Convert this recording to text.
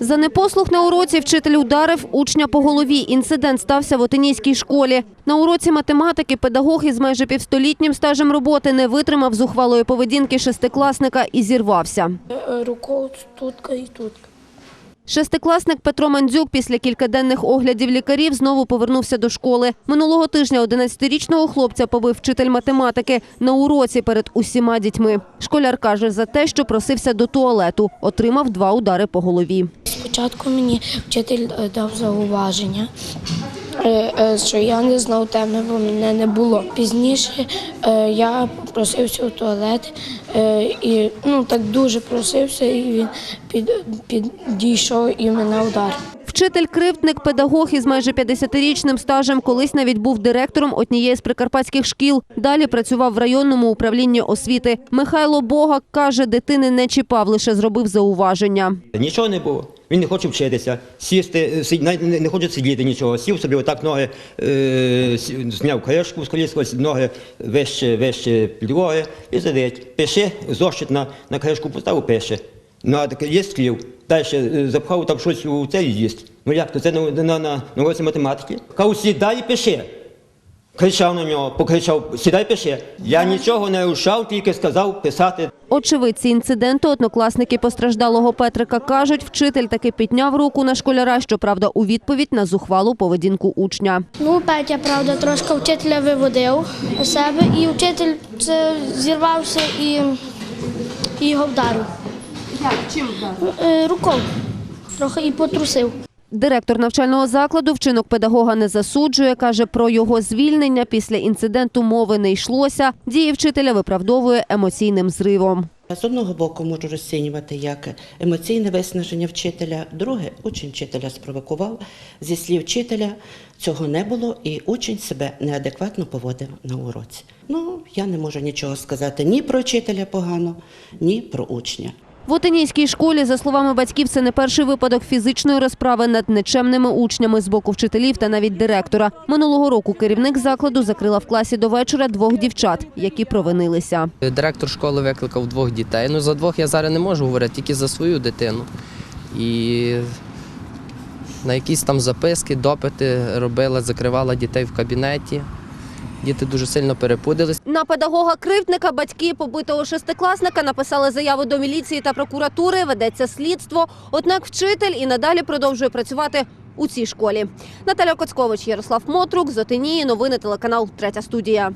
За непослух на уроці вчитель ударив учня по голові. Інцидент стався в Отинійській школі. На уроці математики педагог із майже півстолітнім стажем роботи не витримав зухвалої поведінки шестикласника і зірвався. Рукою тутка і тутка. Шестикласник Петро Мандзюк після кількаденних оглядів лікарів знову повернувся до школи. Минулого тижня 11-річного хлопця побив вчитель математики на уроці перед усіма дітьми. Школяр каже, за те, що просився до туалету, отримав два удари по голові. Спочатку мені вчитель е, дав зауваження, е, е, що я не знав теми, бо мене не було. Пізніше я просився у туалет і ну так дуже просився, і він під, підійшов і мене ударив. Вчитель кривдник, педагог із майже 50-річним стажем, колись навіть був директором однієї з прикарпатських шкіл. Далі працював в районному управлінні освіти. Михайло Богак каже, дитини не чіпав, лише зробив зауваження. Нічого не було. Він не хоче вчитися, сісти, е, сидь- навіть не не хоче сидіти нічого. Сів собі отак ноги, е, зняв кришку з коліска, ноги вище, вище підлоги і сидить. Пише, зошит на, на кришку поставив, пише. Ну, а таке є слів. Далі е, запхав там щось у це і їсть. Ну як то це на, на, на, на уроці математики? Кажу, сідай і пиши. Кричав на нього, покричав, сідай пиши. Я нічого не рушав, тільки сказав писати Очевидці інциденту, однокласники постраждалого Петрика кажуть, вчитель таки підняв руку на школяра, щоправда, у відповідь на зухвалу поведінку учня. Ну, Петя, правда, трошки вчителя виводив у себе, і вчитель це зірвався і, і його вдарив. Як? Чим вдарив? Рукою. Трохи і потрусив. Директор навчального закладу вчинок педагога не засуджує. Каже, про його звільнення після інциденту мови не йшлося. Дії вчителя виправдовує емоційним зривом. З одного боку можу розцінювати як емоційне виснаження вчителя, друге учень вчителя спровокував. Зі слів вчителя цього не було, і учень себе неадекватно поводив на уроці. Ну, я не можу нічого сказати ні про вчителя погано, ні про учня. В Отинійській школі, за словами батьків, це не перший випадок фізичної розправи над нечемними учнями з боку вчителів та навіть директора. Минулого року керівник закладу закрила в класі до вечора двох дівчат, які провинилися. Директор школи викликав двох дітей. Ну, за двох я зараз не можу говорити, тільки за свою дитину. І на якісь там записки, допити робила, закривала дітей в кабінеті. Діти дуже сильно перепудились. На педагога кривдника батьки побитого шестикласника написали заяву до міліції та прокуратури. Ведеться слідство. Однак вчитель і надалі продовжує працювати у цій школі. Наталя Коцкович, Ярослав Мотрук, Зотинії. Новини телеканал Третя студія.